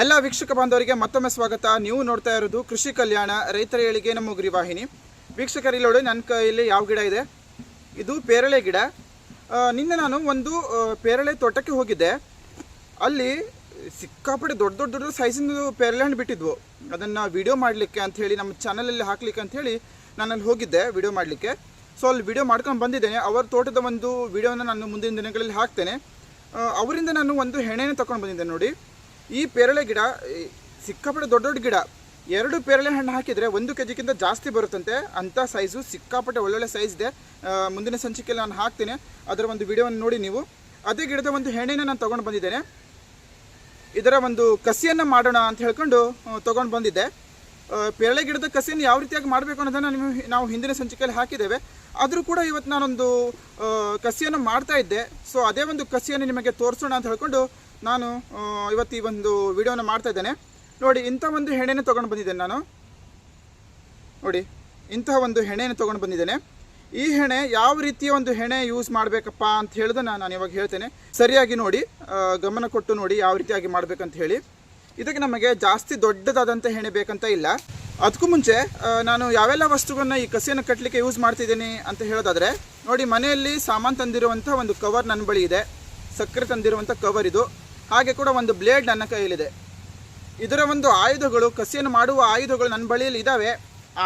ಎಲ್ಲ ವೀಕ್ಷಕ ಬಾಂಧವರಿಗೆ ಮತ್ತೊಮ್ಮೆ ಸ್ವಾಗತ. ನೀವು ನೋಡ್ತಾ ಇರೋದು ಕೃಷಿ ಕಲ್ಯಾಣ ರೈತರ ಏಳಿಗೆ ನಮ್ಮ ಉಗ್ರಿ ವಾಹಿನಿ. ನೋಡಿ ನನ್ನ ಕೈಯಲ್ಲಿ ಯಾವ ಗಿಡ ಇದೆ. ಇದು ಪೇರಳೆ ಗಿಡ. ನಿನ್ನೆ ನಾನು ಒಂದು ಪೇರಳೆ ತೋಟಕ್ಕೆ ಹೋಗಿದ್ದೆ. ಅಲ್ಲಿ ಸಿಕ್ಕಾಪಟ್ಟೆ ದೊಡ್ಡ ದೊಡ್ಡ ದೊಡ್ಡ ಸೈಜಿನ ಪೇರಳೆ ಹಣ್ಣು ಬಿಟ್ಟಿದ್ವು. ಅದನ್ನು ವಿಡಿಯೋ ಮಾಡಲಿಕ್ಕೆ ಅಂಥೇಳಿ ನಮ್ಮ ಚಾನಲಲ್ಲಿ ಹಾಕ್ಲಿಕ್ಕೆ ಅಂಥೇಳಿ ಅಲ್ಲಿ ಹೋಗಿದ್ದೆ ವಿಡಿಯೋ ಮಾಡಲಿಕ್ಕೆ. ಸೊ ಅಲ್ಲಿ ವಿಡಿಯೋ ಮಾಡ್ಕೊಂಡು ಬಂದಿದ್ದೇನೆ. ಅವರ ತೋಟದ ಒಂದು ವಿಡಿಯೋನ ನಾನು ಮುಂದಿನ ದಿನಗಳಲ್ಲಿ ಹಾಕ್ತೇನೆ. ಅವರಿಂದ ನಾನು ಒಂದು ಹೆಣೆಯನ್ನು ತಗೊಂಡು ಬಂದಿದ್ದೆ ನೋಡಿ. ಈ ಪೇರಳೆ ಗಿಡ ಸಿಕ್ಕಾಪಟ್ಟೆ ದೊಡ್ಡ ದೊಡ್ಡ ಗಿಡ, ಎರಡು ಪೇರಳೆ ಹಣ್ಣು ಹಾಕಿದರೆ ಒಂದು ಕೆ ಜಿಗಿಂತ ಜಾಸ್ತಿ ಬರುತ್ತಂತೆ. ಅಂಥ ಸೈಜು ಸಿಕ್ಕಾಪಟ್ಟೆ ಒಳ್ಳೊಳ್ಳೆ ಸೈಜ್ ಇದೆ. ಮುಂದಿನ ಸಂಚಿಕೆಯಲ್ಲಿ ನಾನು ಹಾಕ್ತೇನೆ. ಅದರ ಒಂದು ವಿಡಿಯೋವನ್ನು ನೋಡಿ ನೀವು. ಅದೇ ಗಿಡದ ಒಂದು ಹೆಣ್ಣೆನ ನಾನು ತೊಗೊಂಡು ಬಂದಿದ್ದೇನೆ. ಇದರ ಒಂದು ಕಸಿಯನ್ನು ಮಾಡೋಣ ಅಂತ ಹೇಳ್ಕೊಂಡು ತೊಗೊಂಡು ಬಂದಿದ್ದೆ. ಪೇರಳೆ ಗಿಡದ ಕಸಿಯನ್ನು ಯಾವ ರೀತಿಯಾಗಿ ಮಾಡಬೇಕು ಅನ್ನೋದನ್ನು ನಿಮಗೆ ನಾವು ಹಿಂದಿನ ಸಂಚಿಕೆಯಲ್ಲಿ ಹಾಕಿದ್ದೇವೆ. ಆದರೂ ಕೂಡ ಇವತ್ತು ನಾನೊಂದು ಕಸಿಯನ್ನು ಮಾಡ್ತಾ ಇದ್ದೆ. ಸೊ ಅದೇ ಒಂದು ಕಸಿಯನ್ನು ನಿಮಗೆ ತೋರಿಸೋಣ ಅಂತ ಹೇಳ್ಕೊಂಡು ನಾನು ಇವತ್ತು ಈ ಒಂದು ವಿಡಿಯೋನ ಮಾಡ್ತಾ ಇದ್ದೇನೆ. ನೋಡಿ, ಇಂಥ ಒಂದು ಹೆಣೆಯನ್ನು ತೊಗೊಂಡು ಬಂದಿದ್ದೇನೆ ನಾನು. ನೋಡಿ ಇಂತಹ ಒಂದು ಹೆಣೆಯನ್ನು ತೊಗೊಂಡು ಬಂದಿದ್ದೇನೆ. ಈ ಹೆಣೆ ಯಾವ ರೀತಿಯ ಒಂದು ಹೆಣೆ ಯೂಸ್ ಮಾಡಬೇಕಪ್ಪ ಅಂತ ಹೇಳಿದನ್ನು ನಾನು ಇವಾಗ ಹೇಳ್ತೇನೆ. ಸರಿಯಾಗಿ ನೋಡಿ ಗಮನ ಕೊಟ್ಟು ನೋಡಿ ಯಾವ ರೀತಿಯಾಗಿ ಮಾಡಬೇಕಂತ ಹೇಳಿ. ಇದಕ್ಕೆ ನಮಗೆ ಜಾಸ್ತಿ ದೊಡ್ಡದಾದಂಥ ಹೆಣೆ ಬೇಕಂತ ಇಲ್ಲ. ಅದಕ್ಕೂ ಮುಂಚೆ ನಾನು ಯಾವೆಲ್ಲ ವಸ್ತುಗಳನ್ನ ಈ ಕಸಿಯನ್ನು ಕಟ್ಟಲಿಕ್ಕೆ ಯೂಸ್ ಮಾಡ್ತಿದ್ದೀನಿ ಅಂತ ಹೇಳೋದಾದರೆ, ನೋಡಿ, ಮನೆಯಲ್ಲಿ ಸಾಮಾನು ತಂದಿರುವಂಥ ಒಂದು ಕವರ್ ನನ್ನ ಬಳಿ ಇದೆ. ಸಕ್ಕರೆ ತಂದಿರುವಂಥ ಕವರ್ ಇದು. ಹಾಗೆ ಕೂಡ ಒಂದು ಬ್ಲೇಡ್ ನನ್ನ ಕೈಯಲ್ಲಿದೆ. ಇದರ ಒಂದು ಆಯುಧಗಳು, ಕಸಿಯನ್ನು ಮಾಡುವ ಆಯುಧಗಳು ನನ್ನ ಬಳಿಯಲ್ಲಿ ಇದ್ದಾವೆ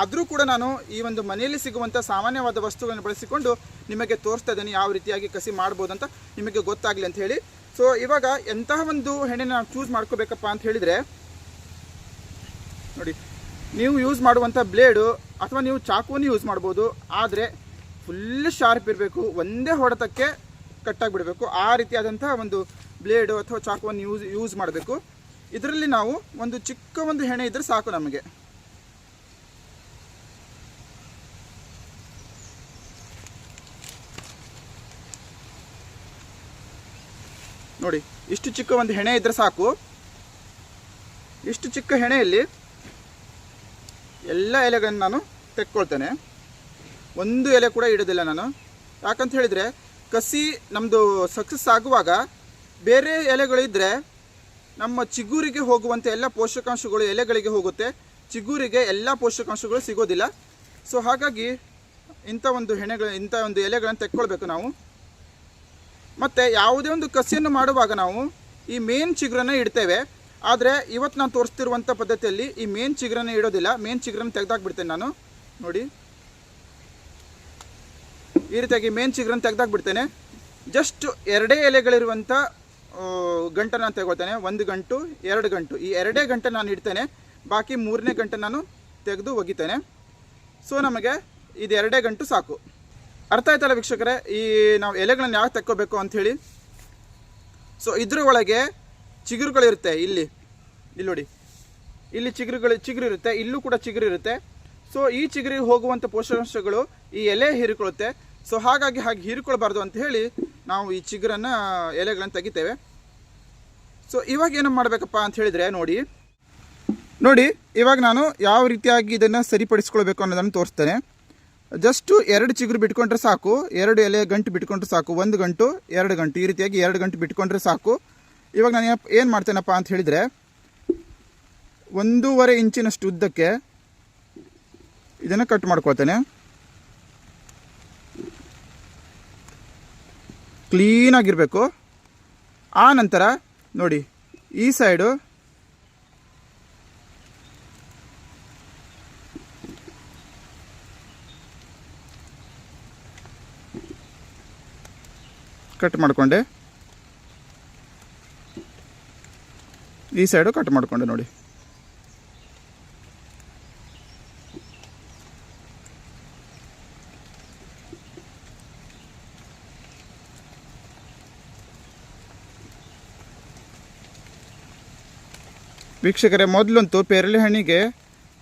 ಆದರೂ ಕೂಡ ನಾನು ಈ ಒಂದು ಮನೆಯಲ್ಲಿ ಸಿಗುವಂಥ ಸಾಮಾನ್ಯವಾದ ವಸ್ತುಗಳನ್ನು ಬಳಸಿಕೊಂಡು ನಿಮಗೆ ತೋರಿಸ್ತಾ ಇದ್ದೇನೆ, ಯಾವ ರೀತಿಯಾಗಿ ಕಸಿ ಮಾಡ್ಬೋದು ಅಂತ ನಿಮಗೆ ಗೊತ್ತಾಗಲಿ ಅಂತ ಹೇಳಿ. ಸೊ ಇವಾಗ ಎಂತಹ ಒಂದು ಹೆಣ್ಣೆ ನಾವು ಚೂಸ್ ಮಾಡ್ಕೋಬೇಕಪ್ಪ ಅಂತ ಹೇಳಿದರೆ, ನೋಡಿ, ನೀವು ಯೂಸ್ ಮಾಡುವಂಥ ಬ್ಲೇಡು ಅಥವಾ ನೀವು ಚಾಕುವನ್ನು ಯೂಸ್ ಮಾಡ್ಬೋದು. ಆದರೆ ಫುಲ್ ಶಾರ್ಪ್ ಇರಬೇಕು, ಒಂದೇ ಹೊಡೆತಕ್ಕೆ ಕಟ್ಟಾಗಿಬಿಡಬೇಕು ಆ ರೀತಿಯಾದಂಥ ಒಂದು ಬ್ಲೇಡು ಅಥವಾ ಚಾಕುವನ್ನು ಯೂಸ್ ಯೂಸ್ ಮಾಡಬೇಕು. ಇದರಲ್ಲಿ ನಾವು ಒಂದು ಚಿಕ್ಕ ಒಂದು ಹೆಣೆ ಇದ್ದರೆ ಸಾಕು ನಮಗೆ. ನೋಡಿ, ಇಷ್ಟು ಚಿಕ್ಕ ಒಂದು ಹೆಣೆ ಇದ್ದರೆ ಸಾಕು. ಇಷ್ಟು ಚಿಕ್ಕ ಹೆಣೆಯಲ್ಲಿ ಎಲ್ಲ ಎಲೆಗಳನ್ನು ನಾನು ತೆಕ್ಕೊಳ್ತೇನೆ. ಒಂದು ಎಲೆ ಕೂಡ ಇಡೋದಿಲ್ಲ ನಾನು. ಯಾಕಂತ ಹೇಳಿದರೆ ಕಸಿ ನಮ್ಮದು ಸಕ್ಸಸ್ ಆಗುವಾಗ ಬೇರೆ ಎಲೆಗಳಿದ್ದರೆ ನಮ್ಮ ಚಿಗುರಿಗೆ ಹೋಗುವಂಥ ಎಲ್ಲ ಪೋಷಕಾಂಶಗಳು ಎಲೆಗಳಿಗೆ ಹೋಗುತ್ತೆ. ಚಿಗುರಿಗೆ ಎಲ್ಲ ಪೋಷಕಾಂಶಗಳು ಸಿಗೋದಿಲ್ಲ. ಸೊ ಹಾಗಾಗಿ ಇಂಥ ಒಂದು ಹೆಣೆಗಳ, ಇಂಥ ಒಂದು ಎಲೆಗಳನ್ನು ತೆಕ್ಕೊಳ್ಬೇಕು ನಾವು. ಮತ್ತು ಯಾವುದೇ ಒಂದು ಕಸಿಯನ್ನು ಮಾಡುವಾಗ ನಾವು ಈ ಮೇನ್ ಚಿಗುರನ್ನು ಇಡ್ತೇವೆ. ಆದರೆ ಇವತ್ತು ನಾನು ತೋರಿಸ್ತಿರುವಂಥ ಪದ್ಧತಿಯಲ್ಲಿ ಈ ಮೇನ್ ಚಿಗುರನ್ನು ಇಡೋದಿಲ್ಲ. ಮೇನ್ ಚಿಗುರನ್ನು ತೆಗೆದಾಕ್ಬಿಡ್ತೇನೆ ನಾನು. ನೋಡಿ. ಈ ರೀತಿಯಾಗಿ ಮೇನ್ ಚಿಗುರನ್ನು ತೆಗೆದಾಕ್ಬಿಡ್ತೇನೆ. ಜಸ್ಟ್ ಎರಡೇ ಎಲೆಗಳಿರುವಂಥ ಗಂಟನ್ನು ನಾನು ತೆಗೋತೇನೆ ಒಂದು ಗಂಟು, ಎರಡು ಗಂಟು. ಈ ಎರಡೇ ಗಂಟೆ ನಾನು ಇಡ್ತೇನೆ. ಬಾಕಿ ಮೂರನೇ ಗಂಟೆ ನಾನು ತೆಗೆದು ಒಗಿತೇನೆ. ಸೊ, ನಮಗೆ ಇದು ಎರಡೇ ಗಂಟು ಸಾಕು. ಅರ್ಥ ಆಯ್ತಲ್ಲ ವೀಕ್ಷಕರೇ? ಈ ನಾವು ಎಲೆಗಳನ್ನು ಯಾಕೆ ತಕ್ಕೋಬೇಕು ಅಂಥೇಳಿ? ಸೊ ಇದ್ರ ಒಳಗೆ ಚಿಗುರುಗಳಿರುತ್ತೆ ಇಲ್ಲಿ. ಇಲ್ಲಿ ನೋಡಿ. ಇಲ್ಲಿ ಚಿಗುರುಗಳು, ಚಿಗುರು ಇರುತ್ತೆ. ಇಲ್ಲೂ ಕೂಡ ಚಿಗುರು ಇರುತ್ತೆ. ಸೊ, ಈ ಚಿಗುರಿಗೆ ಹೋಗುವಂಥ ಪೋಷಕಾಂಶಗಳು ಈ ಎಲೆ ಹೀರಿಕೊಳ್ಳುತ್ತೆ. ಸೊ, ಹಾಗಾಗಿ ಹಾಗೆ ಹೀರಿಕೊಳ್ಬಾರ್ದು ಅಂತ ಹೇಳಿ ನಾವು ಈ ಚಿಗುರನ್ನು ಎಲೆಗಳನ್ನು ತೆಗಿತೇವೆ. ಸೊ ಇವಾಗ ಏನು ಮಾಡಬೇಕಪ್ಪ ಅಂತ ಹೇಳಿದರೆ ನೋಡಿ. ನೋಡಿ, ಇವಾಗ ನಾನು ಯಾವ ರೀತಿಯಾಗಿ ಇದನ್ನು ಸರಿಪಡಿಸ್ಕೊಳ್ಬೇಕು ಅನ್ನೋದನ್ನು ತೋರಿಸ್ತೇನೆ. ಜಸ್ಟು ಎರಡು ಚಿಗುರು ಬಿಟ್ಕೊಂಡ್ರೆ ಸಾಕು, ಎರಡು ಎಲೆ ಗಂಟು ಬಿಟ್ಕೊಂಡ್ರೆ ಸಾಕು, ಒಂದು ಗಂಟು, ಎರಡು ಗಂಟು, ಈ ರೀತಿಯಾಗಿ ಎರಡು ಗಂಟು ಬಿಟ್ಕೊಂಡ್ರೆ ಸಾಕು. ಇವಾಗ ನಾನು ಏನು ಮಾಡ್ತೇನಪ್ಪ ಅಂತ ಹೇಳಿದರೆ, ಒಂದೂವರೆ ಇಂಚಿನಷ್ಟು ಉದ್ದಕ್ಕೆ ಇದನ್ನು ಕಟ್ ಮಾಡ್ಕೊಳ್ತೇನೆ. ಕ್ಲೀನಾಗಿರಬೇಕು ಆ ನಂತರ ನೋಡಿ ಈ ಸೈಡು ಕಟ್ ಮಾಡಿಕೊಂಡೆ. ಈ ಸೈಡು ಕಟ್ ಮಾಡಿಕೊಂಡೆ ನೋಡಿ. ವೀಕ್ಷಕರೇ ಮೊದಲಂತೂ ಪೇರಳೆ ಹಣ್ಣಿಗೆ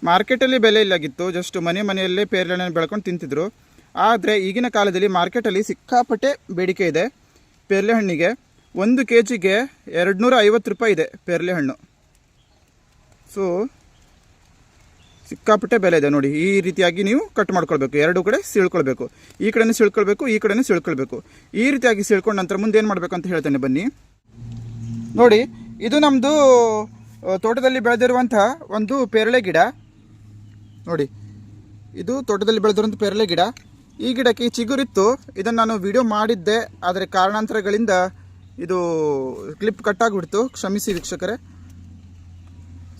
ಮಾರ್ಕೆಟಲ್ಲಿ ಬೆಲೆ ಇಲ್ಲಾಗಿತ್ತು. ಜಸ್ಟ್ ಮನೆ ಮನೆಯಲ್ಲೇ ಪೇರಳೆ ಹಣ್ಣನ್ನು ಬೆಳ್ಕೊಂಡು ತಿಂತಿದ್ರು. ಆದರೆ ಈಗಿನ ಕಾಲದಲ್ಲಿ ಮಾರ್ಕೆಟಲ್ಲಿ ಸಿಕ್ಕಾಪಟ್ಟೆ ಬೇಡಿಕೆ ಇದೆ ಪೇರಳೆ ಹಣ್ಣಿಗೆ ಒಂದು ಕೆ ಜಿಗೆ ಎರಡು ನೂರ ಐವತ್ತು ರೂಪಾಯಿ ಇದೆ ಪೇರಳೆ ಹಣ್ಣು ಸೊ ಸಿಕ್ಕಾಪಟ್ಟೆ ಬೆಲೆ ಇದೆ ನೋಡಿ. ಈ ರೀತಿಯಾಗಿ ನೀವು ಕಟ್ ಮಾಡ್ಕೊಳ್ಬೇಕು. ಎರಡು ಕಡೆ ಸೀಳ್ಕೊಳ್ಬೇಕು. ಈ ಕಡೆನೂ ಸೀಳ್ಕೊಳ್ಬೇಕು, ಈ ಕಡೆನೂ ಸೀಳ್ಕೊಳ್ಬೇಕು. ಈ ರೀತಿಯಾಗಿ ಸೀಳ್ಕೊಂಡು ನಂತರ ಮುಂದೆ ಏನು ಮಾಡಬೇಕು ಅಂತ ಹೇಳ್ತೇನೆ ಬನ್ನಿ. ನೋಡಿ, ಇದು ನಮ್ಮದು ತೋಟದಲ್ಲಿ ಬೆಳೆದಿರುವಂತಹ ಒಂದು ಪೇರಳೆ ಗಿಡ. ನೋಡಿ, ಇದು ತೋಟದಲ್ಲಿ ಬೆಳೆದಿರುವಂಥ ಪೇರಳೆ ಗಿಡ. ಈ ಗಿಡಕ್ಕೆ ಚಿಗುರಿತ್ತು. ಇದನ್ನು ನಾನು ವಿಡಿಯೋ ಮಾಡಿದ್ದೆ, ಆದರೆ ಕಾರಣಾಂತರಗಳಿಂದ ಇದು ಕ್ಲಿಪ್ ಕಟ್ಟಾಗ್ಬಿಡ್ತು ಕ್ಷಮಿಸಿ ವೀಕ್ಷಕರೇ.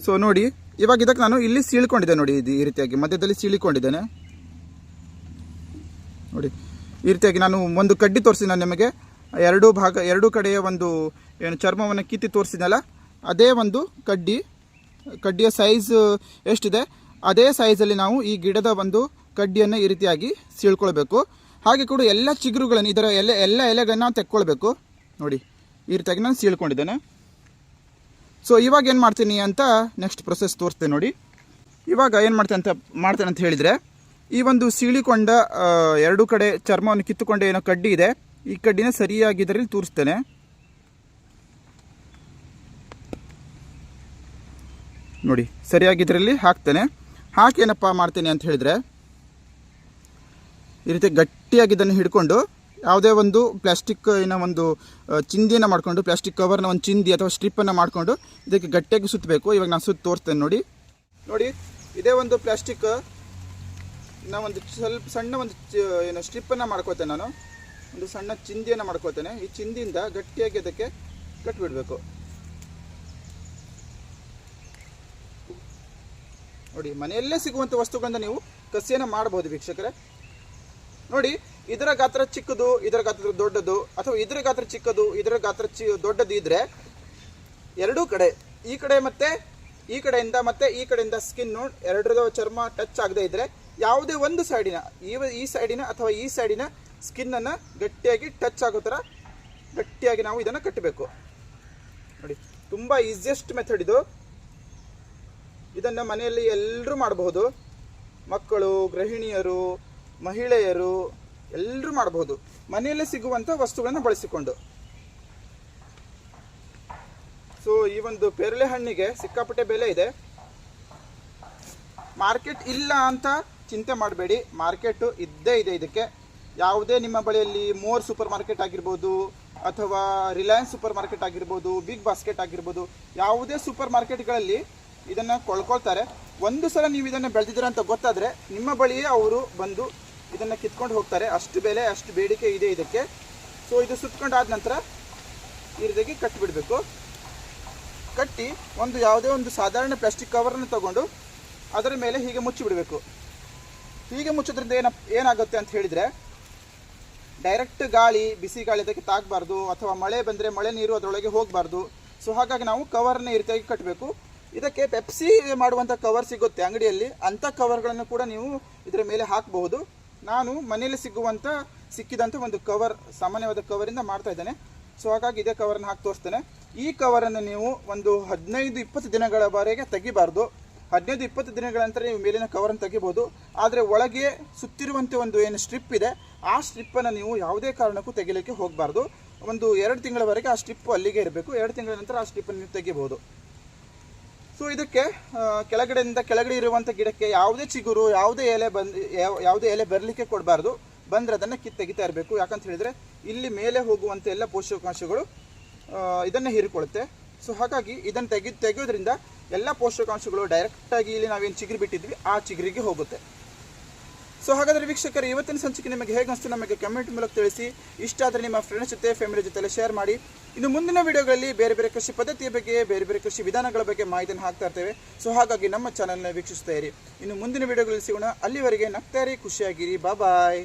ಸೊ ನೋಡಿ, ಇವಾಗ ಇದಕ್ಕೆ ನಾನು ಇಲ್ಲಿ ಸೀಳ್ಕೊಂಡಿದ್ದೆ ನೋಡಿ, ಇದು ಈ ರೀತಿಯಾಗಿ. ಮಧ್ಯದಲ್ಲಿ ಸೀಳಿಕೊಂಡಿದ್ದೇನೆ. ನೋಡಿ, ಈ ರೀತಿಯಾಗಿ ನಾನು ಒಂದು ಕಡ್ಡಿ ತೋರಿಸಿದ ನಿಮಗೆ. ಎರಡು ಭಾಗ, ಎರಡು ಕಡೆಯ ಒಂದು, ಏನು ಚರ್ಮವನ್ನು ಕಿತ್ತಿ ತೋರಿಸಿದ್ನಲ್ಲ ಅದೇ ಒಂದು ಕಡ್ಡಿ, ಕಡ್ಡಿಯ ಸೈಜ್ ಎಷ್ಟಿದೆ, ಅದೇ ಸೈಜಲ್ಲಿ ನಾವು ಈ ಗಿಡದ ಒಂದು ಕಡ್ಡಿಯನ್ನು ಈ ರೀತಿಯಾಗಿ ಸೀಳ್ಕೊಳ್ಬೇಕು. ಹಾಗೆ ಕೂಡ ಎಲ್ಲ ಚಿಗುರುಗಳನ್ನು, ಇದರ ಎಲೆ ಎಲ್ಲ ಎಲೆಗಳನ್ನು ತೆಕ್ಕೊಳ್ಬೇಕು. ನೋಡಿ, ಈ ರೀತಿಯಾಗಿ ನಾನು ಸೀಳ್ಕೊಂಡಿದ್ದೇನೆ. ಸೊ ಇವಾಗ ಏನು ಮಾಡ್ತೀನಿ ಅಂತ ನೆಕ್ಸ್ಟ್ ಪ್ರೊಸೆಸ್ ತೋರಿಸ್ತೇನೆ ನೋಡಿ. ಇವಾಗ ಏನು ಮಾಡ್ತೇನೆ ಅಂತ ಮಾಡ್ತೇನೆ ಅಂತ ಹೇಳಿದರೆ, ಈ ಒಂದು ಸೀಳಿಕೊಂಡ ಎರಡು ಕಡೆ ಚರ್ಮವನ್ನು ಕಿತ್ತುಕೊಂಡ ಏನೋ ಕಡ್ಡಿ ಇದೆ, ಈ ಕಡ್ಡಿನ ಸರಿಯಾಗಿ ಇದರಲ್ಲಿ ತೂರಿಸ್ತೇನೆ. ನೋಡಿ, ಸರಿಯಾಗಿ ಇದರಲ್ಲಿ ಹಾಕ್ತೇನೆ. ಹಾಕಿ ಏನಪ್ಪ ಮಾಡ್ತೇನೆ ಅಂತ ಹೇಳಿದರೆ, ಈ ರೀತಿ ಗಟ್ಟಿಯಾಗಿ ಇದನ್ನು ಹಿಡ್ಕೊಂಡು ಯಾವುದೇ ಒಂದು ಪ್ಲಾಸ್ಟಿಕ್, ಏನೋ ಒಂದು ಚಿಂದಿಯನ್ನು ಮಾಡಿಕೊಂಡು, ಪ್ಲಾಸ್ಟಿಕ್ ಕವರ್ನ ಒಂದು ಚಿಂದಿ ಅಥವಾ ಸ್ಟ್ರಿಪ್ಪನ್ನು ಮಾಡಿಕೊಂಡು ಇದಕ್ಕೆ ಗಟ್ಟಿಯಾಗಿ ಸುತ್ತಬೇಕು ಇವಾಗ ನಾನು ಸುತ್ತ ತೋರಿಸ್ತೇನೆ ನೋಡಿ. ನೋಡಿ, ಇದೇ ಒಂದು ಪ್ಲಾಸ್ಟಿಕ್ ನಾ ಒಂದು ಸ್ವಲ್ಪ ಸಣ್ಣ ಒಂದು ಏನು ಸ್ಟ್ರಿಪ್ಪನ್ನು ಮಾಡ್ಕೋತೇನೆ ನಾನು. ಒಂದು ಸಣ್ಣ ಚಿಂದಿಯನ್ನು ಮಾಡ್ಕೋತೇನೆ ಈ ಚಿಂದಿಯಿಂದ ಗಟ್ಟಿಯಾಗಿ ಅದಕ್ಕೆ ಕಟ್ಟಿಬಿಡಬೇಕು ನೋಡಿ, ಮನೆಯಲ್ಲೇ ಸಿಗುವಂಥ ವಸ್ತುಗಳಿಂದ ನೀವು ಕಸಿಯನ್ನು ಮಾಡಬಹುದು ವೀಕ್ಷಕರೇ. ನೋಡಿ, ಇದರ ಗಾತ್ರ ಚಿಕ್ಕದು, ಇದರ ಗಾತ್ರ ದೊಡ್ಡದು, ಅಥವಾ ಇದರ ಗಾತ್ರ ಚಿಕ್ಕದು, ಇದರ ಗಾತ್ರ ಚಿ ದೊಡ್ಡದು ಇದ್ರೆ ಎರಡೂ ಕಡೆ, ಈ ಕಡೆ ಮತ್ತೆ ಈ ಕಡೆಯಿಂದ ಮತ್ತೆ ಈ ಕಡೆಯಿಂದ ಸ್ಕಿನ್ ಎರಡರ ಚರ್ಮ ಟಚ್ ಆಗದೆ ಇದ್ರೆ ಯಾವುದೇ ಒಂದು ಸೈಡಿನ ಈ ಈ ಸೈಡಿನ ಅಥವಾ ಈ ಸೈಡಿನ ಸ್ಕಿನ್ ಅನ್ನ ಗಟ್ಟಿಯಾಗಿ ಟಚ್ ಆಗೋ ಥರ ಗಟ್ಟಿಯಾಗಿ ನಾವು ಇದನ್ನು ಕಟ್ಟಬೇಕು. ನೋಡಿ, ತುಂಬಾ ಈಸಿಯೆಸ್ಟ್ ಮೆಥಡ್ ಇದು. ಇದನ್ನು ಮನೆಯಲ್ಲಿ ಎಲ್ಲರೂ ಮಾಡಬಹುದು. ಮಕ್ಕಳು, ಗೃಹಿಣಿಯರು, ಮಹಿಳೆಯರು ಎಲ್ಲರೂ ಮಾಡಬಹುದು. ಮನೆಯಲ್ಲೇ ಸಿಗುವಂಥ ವಸ್ತುಗಳನ್ನು ಬಳಸಿಕೊಂಡು. ಸೊ ಈ ಒಂದು ಪೇರಳೆ ಹಣ್ಣಿಗೆ ಸಿಕ್ಕಾಪಟ್ಟೆ ಬೆಲೆ ಇದೆ. ಮಾರ್ಕೆಟ್ ಇಲ್ಲ ಅಂತ ಚಿಂತೆ ಮಾಡಬೇಡಿ. ಮಾರ್ಕೆಟು ಇದ್ದೇ ಇದೆ ಇದಕ್ಕೆ. ಯಾವುದೇ ನಿಮ್ಮ ಬಳಿಯಲ್ಲಿ ಮೋರ್ ಸೂಪರ್ ಮಾರ್ಕೆಟ್ ಆಗಿರ್ಬೋದು ಅಥವಾ ರಿಲಯನ್ಸ್ ಸೂಪರ್ ಮಾರ್ಕೆಟ್ ಆಗಿರ್ಬೋದು, ಬಿಗ್ ಬಾಸ್ಕೆಟ್ ಆಗಿರ್ಬೋದು, ಯಾವುದೇ ಸೂಪರ್ ಮಾರ್ಕೆಟ್ಗಳಲ್ಲಿ ಇದನ್ನು ಕೊಳ್ಕೊಳ್ತಾರೆ ಒಂದು ಸಲ ನೀವು ಇದನ್ನು ಬೆಳೆದಿದ್ದೀರ ಅಂತ ಗೊತ್ತಾದರೆ ನಿಮ್ಮ ಬಳಿಯೇ ಅವರು ಬಂದು ಇದನ್ನು ಕಿತ್ಕೊಂಡು ಹೋಗ್ತಾರೆ. ಅಷ್ಟು ಬೆಲೆ, ಅಷ್ಟು ಬೇಡಿಕೆ ಇದೆ ಇದಕ್ಕೆ. ಸೊ ಇದು ಸುತ್ಕೊಂಡಾದ ನಂತರ ಈ ರೀತಿಯಾಗಿ ಕಟ್ಟಿಬಿಡಬೇಕು. ಕಟ್ಟಿ ಒಂದು ಯಾವುದೇ ಒಂದು ಸಾಧಾರಣ ಪ್ಲಾಸ್ಟಿಕ್ ಕವರನ್ನು ತಗೊಂಡು ಅದರ ಮೇಲೆ ಹೀಗೆ ಮುಚ್ಚಿಬಿಡಬೇಕು. ಹೀಗೆ ಮುಚ್ಚೋದ್ರಿಂದ ಏನ ಏನಾಗುತ್ತೆ ಅಂತ ಹೇಳಿದರೆ ಡೈರೆಕ್ಟ್ ಗಾಳಿ, ಬಿಸಿ ಗಾಳಿ ಅದಕ್ಕೆ ತಾಗಬಾರ್ದು ಅಥವಾ ಮಳೆ ಬಂದರೆ ಮಳೆ ನೀರು ಅದರೊಳಗೆ ಹೋಗಬಾರ್ದು. ಸೊ ಹಾಗಾಗಿ ನಾವು ಕವರ್ನ ಈ ರೀತಿಯಾಗಿ ಕಟ್ಟಬೇಕು. ಇದಕ್ಕೆ ಪೆಪ್ಸಿ ಮಾಡುವಂಥ ಕವರ್ ಸಿಗುತ್ತೆ ಅಂಗಡಿಯಲ್ಲಿ. ಅಂಥ ಕವರ್ಗಳನ್ನು ಕೂಡ ನೀವು ಇದರ ಮೇಲೆ ಹಾಕಬಹುದು. ನಾನು ಮನೆಯಲ್ಲಿ ಸಿಗುವಂಥ ಸಿಕ್ಕಿದಂಥ ಒಂದು ಕವರ್ ಸಾಮಾನ್ಯವಾದ ಕವರಿಂದ ಮಾಡ್ತಾ ಇದ್ದೇನೆ. ಸೊ ಹಾಗಾಗಿ ಇದೇ ಕವರನ್ನು ಹಾಕಿ ತೋರಿಸ್ತೇನೆ. ಈ ಕವರನ್ನು ನೀವು ಒಂದು ಹದಿನೈದು, ಇಪ್ಪತ್ತು ದಿನಗಳವರೆಗೆ ತೆಗಿಬಾರ್ದು. ಹದಿನೈದು, ಇಪ್ಪತ್ತು ದಿನಗಳ ನಂತರ ನೀವು ಮೇಲಿನ ಕವರನ್ನು ತೆಗಿಬೋದು ಆದರೆ ಒಳಗೆ ಸುತ್ತಿರುವಂತೆ ಒಂದು ಏನು ಸ್ಟ್ರಿಪ್ ಇದೆ, ಆ ಸ್ಟ್ರಿಪ್ಪನ್ನು ನೀವು ಯಾವುದೇ ಕಾರಣಕ್ಕೂ ತೆಗಿಲಿಕ್ಕೆ ಹೋಗಬಾರ್ದು. ಒಂದು ಎರಡು ತಿಂಗಳವರೆಗೆ ಆ ಸ್ಟ್ರಿಪ್ ಅಲ್ಲಿಗೆ ಇರಬೇಕು. ಎರಡು ತಿಂಗಳ ನಂತರ ಆ ಸ್ಟ್ರಿಪ್ಪನ್ನು ನೀವು ತೆಗಿಬೋದು ಸೊ ಇದಕ್ಕೆ ಕೆಳಗಡೆಯಿಂದ ಕೆಳಗಡೆ ಇರುವಂಥ ಗಿಡಕ್ಕೆ ಯಾವುದೇ ಚಿಗುರು, ಯಾವುದೇ ಎಲೆ ಬಂದು, ಯಾವ- ಯಾವುದೇ ಎಲೆ ಬರಲಿಕ್ಕೆ ಕೊಡಬಾರ್ದು. ಬಂದರೆ ಅದನ್ನು ಕಿತ್ತು ತೆಗಿತಾ ಇರಬೇಕು. ಯಾಕಂತ ಹೇಳಿದರೆ, ಇಲ್ಲಿ ಮೇಲೆ ಹೋಗುವಂಥ ಎಲ್ಲ ಪೋಷಕಾಂಶಗಳು ಇದನ್ನು ಹೀರಿಕೊಳ್ಳುತ್ತೆ. ಸೊ ಹಾಗಾಗಿ ಇದನ್ನು ತೆಗಿ ತೆಗೆಯೋದ್ರಿಂದ ಎಲ್ಲ ಪೋಷಕಾಂಶಗಳು ಡೈರೆಕ್ಟಾಗಿ ಇಲ್ಲಿ ನಾವೇನು ಚಿಗುರು ಬಿಟ್ಟಿದ್ವಿ, ಆ ಚಿಗುರಿಗೆ ಹೋಗುತ್ತೆ. ಸೊ ಹಾಗಾದರೆ ವೀಕ್ಷಕರು, ಇವತ್ತಿನ ಸಂಚಿಕೆ ನಿಮಗೆ ಹೇಗೆ ಅನಿಸ್ತು ನಮಗೆ ಕಮೆಂಟ್ ಮೂಲಕ ತಿಳಿಸಿ. ಇಷ್ಟ ಆದರೆ ನಿಮ್ಮ ಫ್ರೆಂಡ್ಸ್ ಜೊತೆ ಫ್ಯಾಮಿಲಿ ಜೊತೆ ಶೇರ್ ಮಾಡಿ. ಇನ್ನು ಮುಂದಿನ ವಿಡಿಯೋಗಳಲ್ಲಿ ಬೇರೆ ಬೇರೆ ಕೃಷಿ ಪದ್ಧತಿಯ ಬಗ್ಗೆ, ಬೇರೆ ಬೇರೆ ಕೃಷಿ ವಿಧಾನಗಳ ಬಗ್ಗೆ ಮಾಹಿತಿಯನ್ನು ಹಾಕ್ತಾ ಇರ್ತೇವೆ. ಸೊ ಹಾಗಾಗಿ ನಮ್ಮ ಚಾನಲ್ನ ವೀಕ್ಷಿಸ್ತಾ ಇರಿ. ಇನ್ನು ಮುಂದಿನ ವಿಡಿಯೋಗಳಲ್ಲಿ ಸಿಗೋಣ. ಅಲ್ಲಿವರೆಗೆ ನಗ್ತಾ ಇರಿ, ಖುಷಿಯಾಗಿರಿ. ಬಾಯ್